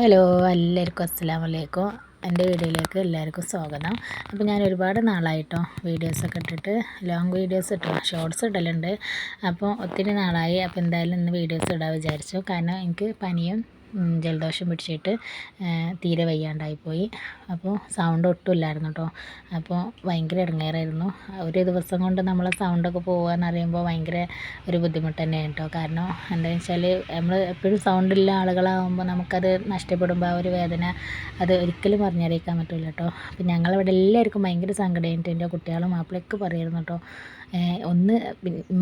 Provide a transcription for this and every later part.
Hello എല്ലാവർക്കും അസ്സാം വലൈക്കും എന്റെ വീഡിയോയിലേക്ക് എല്ലാവർക്കും സ്വാഗതം. അപ്പോൾ ഞാൻ ഒരുപാട് നാളായിട്ടോ വീഡിയോസൊക്കെ ഇട്ടിട്ട് ലോങ് വീഡിയോസ് ഇട്ടു ഷോർട്സ് ഇടലുണ്ട്. അപ്പോൾ ഒത്തിരി നാളായി. അപ്പോൾ എന്തായാലും ഇന്ന് വീഡിയോസ് ഇടാൻ വിചാരിച്ചു. കാരണം എനിക്ക് പനിയും ജലദോഷം പിടിച്ചിട്ട് തീരെ വയ്യാണ്ടായിപ്പോയി. അപ്പോൾ സൗണ്ട് ഒട്ടും ഇല്ലായിരുന്നു കേട്ടോ അപ്പോൾ ഭയങ്കര ഇടങ്ങേറായിരുന്നു. ഒരു ദിവസം കൊണ്ട് നമ്മളെ സൗണ്ടൊക്കെ പോകുകയെന്ന് അറിയുമ്പോൾ ഭയങ്കര ഒരു ബുദ്ധിമുട്ട് തന്നെയാണ് കേട്ടോ കാരണം എന്താണെന്ന് വെച്ചാൽ നമ്മൾ എപ്പോഴും സൗണ്ടില്ല ആളുകളാകുമ്പോൾ നമുക്കത് നഷ്ടപ്പെടുമ്പോൾ ആ ഒരു വേദന അത് ഒരിക്കലും പറഞ്ഞറിയിക്കാൻ പറ്റില്ല കേട്ടോ അപ്പം ഞങ്ങളിവിടെ എല്ലാവർക്കും ഭയങ്കര സങ്കടമായിട്ട് എന്റെ കുട്ടികളും മാപ്പിളൊക്കെ പറയുന്നു കേട്ടോ ഒന്ന്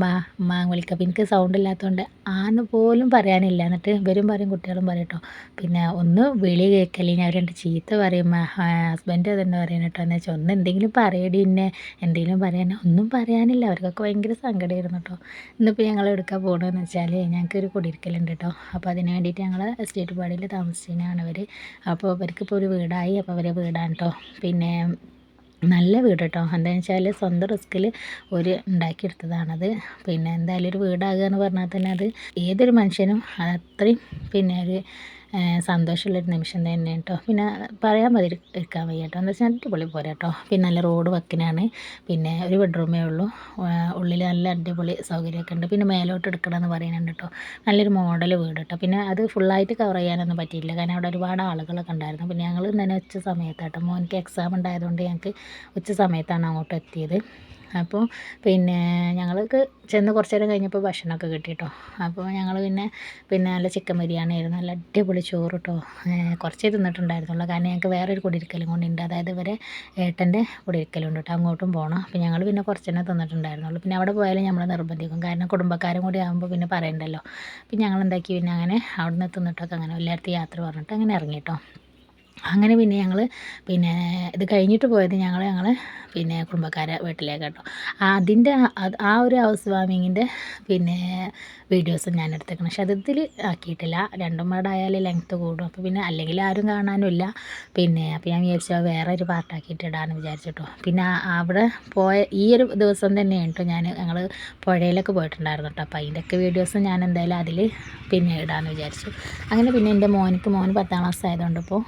മാ മാ വിളിക്കുക എനിക്ക് സൗണ്ട് ഇല്ലാത്തതുകൊണ്ട് ആന്ന് പോലും പറയാനില്ല. എന്നിട്ട് ഇവരും പറയും കുട്ടികളും കേട്ടോ പിന്നെ ഒന്ന് വിളി കേൾക്കല്ലേ അവർ എന്റെ ചീത്ത പറയും ഹസ്ബൻഡ് തന്നെ പറയുന്നത് കേട്ടോ എന്ന് വെച്ചാൽ ഒന്ന് എന്തെങ്കിലും പറയടി എന്നെ എന്തെങ്കിലും പറയാൻ ഒന്നും പറയാനില്ല. അവർക്കൊക്കെ ഭയങ്കര സങ്കടമായിരുന്നു കേട്ടോ ഇന്നിപ്പോൾ ഞങ്ങൾ എടുക്കാൻ പോകണമെന്ന് വെച്ചാൽ ഞങ്ങൾക്കൊരു കുടിയിരിക്കലുണ്ട് കേട്ടോ അപ്പോൾ അതിന് വേണ്ടിയിട്ട് ഞങ്ങൾ എസ്റ്റേറ്റ് പാടിയിൽ താമസിച്ചതിനാണ് അവർ അപ്പോൾ അവർക്കിപ്പോൾ ഒരു വീടായി അപ്പോൾ അവരെ വീടാണ് കേട്ടോ പിന്നെ നല്ല വീട് കേട്ടോ എന്താണെന്ന് വെച്ചാൽ സ്വന്തം റിസ്കിൽ ഒരു ഉണ്ടാക്കിയെടുത്തതാണത്. പിന്നെ എന്തായാലും ഒരു വീടാകുക എന്ന് പറഞ്ഞാൽ തന്നെ അത് ഏതൊരു മനുഷ്യനും അത്രയും പിന്നെ ഒരു സന്തോഷമുള്ളൊരു നിമിഷം തന്നെ കേട്ടോ. പിന്നെ പറയാൻ മതി ഇരിക്കാൻ വയ്യ കേട്ടോ. എന്താ വെച്ചാൽ അടിപൊളി പോരാ കേട്ടോ. പിന്നെ നല്ല റോഡ് വക്കിനാണ്. പിന്നെ ഒരു ബെഡ്റൂമേ ഉള്ളൂ. ഉള്ളിൽ നല്ല അടിപൊളി സൗകര്യമൊക്കെ ഉണ്ട്. പിന്നെ മേലോട്ട് എടുക്കണമെന്ന് പറയുന്നുണ്ട് കേട്ടോ. നല്ലൊരു മോഡൽ വീട് കേട്ടോ. പിന്നെ അത് ഫുള്ളായിട്ട് കവർ ചെയ്യാനൊന്നും പറ്റിയില്ല. കാരണം അവിടെ ഒരുപാട് ആളുകളൊക്കെ ഉണ്ടായിരുന്നു. പിന്നെ ഞങ്ങൾ ഇന്നലെ ഉച്ച സമയത്താട്ടോ. മോനിക്ക് എക്സാം ഉണ്ടായതുകൊണ്ട് ഞങ്ങൾക്ക് ഉച്ച സമയത്താണ് അങ്ങോട്ട് എത്തിയത്. അപ്പോൾ പിന്നെ ഞങ്ങൾക്ക് ചെന്ന് കുറച്ച് നേരം കഴിഞ്ഞപ്പോൾ ഭക്ഷണമൊക്കെ കിട്ടി കേട്ടോ അപ്പോൾ ഞങ്ങൾ പിന്നെ പിന്നെ നല്ല ചിക്കൻ ബിരിയാണി ആയിരുന്നു. നല്ല അടിപൊളി ചോറ് കേട്ടോ കുറച്ചേ തിന്നിട്ടുണ്ടായിരുന്നുള്ളൂ. കാരണം ഞങ്ങൾക്ക് വേറൊരു കുടിയിരിക്കലും ഉണ്ട്. അതായത് ഇവരെ ഏട്ടന്റെ കുടിയിരിക്കലുണ്ട് കേട്ടോ. അങ്ങോട്ടും പോകണം അപ്പോൾ ഞങ്ങൾ പിന്നെ കുറച്ച് തന്നെ തിന്നിട്ടുണ്ടായിരുന്നുള്ളൂ. പിന്നെ അവിടെ പോയാലും നമ്മൾ നിർബന്ധിക്കും. കാരണം കുടുംബക്കാരും കൂടി ആകുമ്പോൾ പിന്നെ പറയണ്ടല്ലോ. പിന്നെ ഞങ്ങൾ എന്താക്കി പിന്നെ അങ്ങനെ അവിടെ നിന്ന് തിന്നിട്ടൊക്കെ അങ്ങനെ എല്ലായിടത്തും യാത്ര പറഞ്ഞിട്ട് അങ്ങനെ ഇറങ്ങി കേട്ടോ അങ്ങനെ പിന്നെ ഞങ്ങൾ പിന്നെ ഇത് കഴിഞ്ഞിട്ട് പോയത് ഞങ്ങൾ ഞങ്ങൾ പിന്നെ കുടുംബക്കാരെ വീട്ടിലേക്ക് കേട്ടോ അതിന്റെ ആ ഒരു ഹൗസ് വാമിങ്ങിന്റെ പിന്നെ വീഡിയോസും ഞാൻ എടുത്തേക്കണം. പക്ഷെ അതിൽ ആക്കിയിട്ടില്ല. രണ്ടും പാടായാൽ ലെങ്ത്ത് കൂടും. അപ്പോൾ പിന്നെ അല്ലെങ്കിൽ ആരും കാണാനുമില്ല പിന്നെ അപ്പോൾ ഞാൻ വിചാരിച്ചു വേറെ ഒരു പാർട്ടാക്കിയിട്ട് ഇടാമെന്ന് വിചാരിച്ചിട്ടോ. പിന്നെ അവിടെ പോയ ഈ ഒരു ദിവസം തന്നെ കേട്ടോ ഞാൻ ഞങ്ങൾ പുഴയിലൊക്കെ പോയിട്ടുണ്ടായിരുന്നു കേട്ടോ അപ്പോൾ അതിന്റെയൊക്കെ വീഡിയോസ് ഞാൻ എന്തായാലും അതിൽ പിന്നെ ഇടാമെന്ന് വിചാരിച്ചു. അങ്ങനെ പിന്നെ എന്റെ മോനിക്ക് മോൻ പത്താം ക്ലാസ് ആയതുകൊണ്ട് ഇപ്പോൾ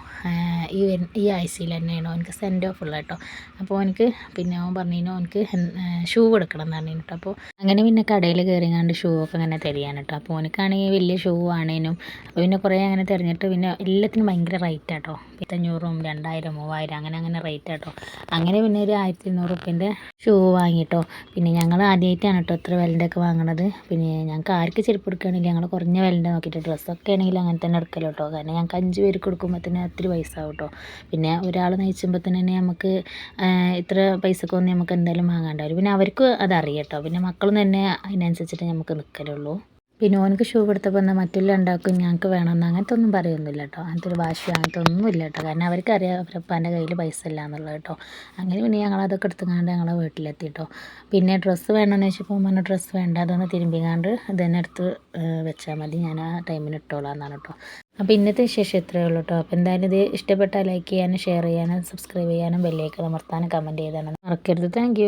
ഈ ഈ ആഴ്ചയിൽ തന്നെയാണ് എനിക്ക് സെൻഡ് ഓഫ് ഉള്ളത് കേട്ടോ അപ്പോൾ എനിക്ക് പിന്നെ പറഞ്ഞു എനിക്ക് ഷൂ കൊടുക്കണം എന്ന് പറഞ്ഞു കേട്ടോ അപ്പോൾ അങ്ങനെ പിന്നെ കടയിൽ കയറിങ്ങാണ്ട് ഷൂ ഒക്കെ അങ്ങനെ തരികയാണ് കേട്ടോ അപ്പോൾ എനിക്കാണെങ്കിൽ വലിയ ഷൂ ആണേനും അപ്പോൾ പിന്നെ കുറേ അങ്ങനെ തിരഞ്ഞിട്ട് പിന്നെ എല്ലാത്തിനും ഭയങ്കര റേറ്റ് ആട്ടോ പത്തഞ്ഞൂറും രണ്ടായിരം മൂവായിരം അങ്ങനെ അങ്ങനെ റേറ്റ് ആട്ടോ അങ്ങനെ പിന്നെ ഒരു ആയിരത്തി ഇരുന്നൂറ് റുപ്യന്റെ ഷൂ വാങ്ങിട്ടോ പിന്നെ ഞങ്ങൾ ആദ്യമായിട്ടാണ് കേട്ടോ ഇത്ര വിലന്റെ ഒക്കെ വാങ്ങണത്. പിന്നെ ഞങ്ങൾക്ക് ആർക്ക് ചെരുപ്പ് എടുക്കുകയാണെങ്കിൽ ഞങ്ങൾ കുറഞ്ഞ വിലന്റെ നോക്കിയിട്ട് ഡ്രസ്സൊക്കെ ആണെങ്കിൽ അങ്ങനെ തന്നെ എടുക്കലോ കേട്ടോ കാരണം ഞങ്ങൾക്ക് അഞ്ച് പേർക്ക് കൊടുക്കുമ്പോൾ തന്നെ ഒത്തിരി പൈസ ആവും കേട്ടോ പിന്നെ ഒരാൾ നയിച്ചുമ്പോൾ തന്നെ നമുക്ക് ഇത്ര പൈസക്കൊന്നും നമുക്ക് എന്തായാലും വാങ്ങാണ്ടാവില്ല. പിന്നെ അവർക്ക് അതറിയാം കേട്ടോ പിന്നെ മക്കളും തന്നെ അതിനനുസരിച്ചിട്ട് നമുക്ക് നിൽക്കലുള്ളൂ പിന്നെ ഓനക്ക് ഷൂ കൊടുത്തപ്പോൾ എന്നാൽ മറ്റുള്ള ഉണ്ടാക്കും ഞങ്ങൾക്ക് വേണമെന്ന് അങ്ങനത്തെ ഒന്നും പറയൊന്നുമില്ല കേട്ടോ. അങ്ങനത്തെ ഒരു വാശി അങ്ങനത്തെ ഒന്നും ഇല്ല കേട്ടോ. കാരണം അവർക്കറിയാം അവരപ്പാന്റെ കയ്യിൽ പൈസ ഇല്ല എന്നുള്ളത് കേട്ടോ. അങ്ങനെ പിന്നെ ഞങ്ങൾ അതൊക്കെ എടുത്തുകൊണ്ട് ഞങ്ങളെ വീട്ടിലെത്തി കേട്ടോ. പിന്നെ ഡ്രസ്സ് വേണമെന്ന് വെച്ചപ്പോൾ പറഞ്ഞ ഡ്രസ്സ് വേണ്ട അതൊന്ന് തിരുമ്പിങ്ങാണ്ട് ഇത് തന്നെ എടുത്ത് വെച്ചാൽ മതി. ഞാൻ ആ ടൈമിന് ഇട്ടോളാം എന്നാണ് കേട്ടോ. അപ്പോൾ ഇന്നത്തെ വിശേഷം ഇത്രയേ ഉള്ളൂ കേട്ടോ. അപ്പോൾ എന്തായാലും ഇത് ഇഷ്ടപ്പെട്ടാൽ ലൈക്ക് ചെയ്യാനും ഷെയർ ചെയ്യാനും സബ്സ്ക്രൈബ് ചെയ്യാനും ബെല്ലേക്ക് അമർത്താനും കമന്റ് ചെയ്താണ് മറക്കരുത്. താങ്ക്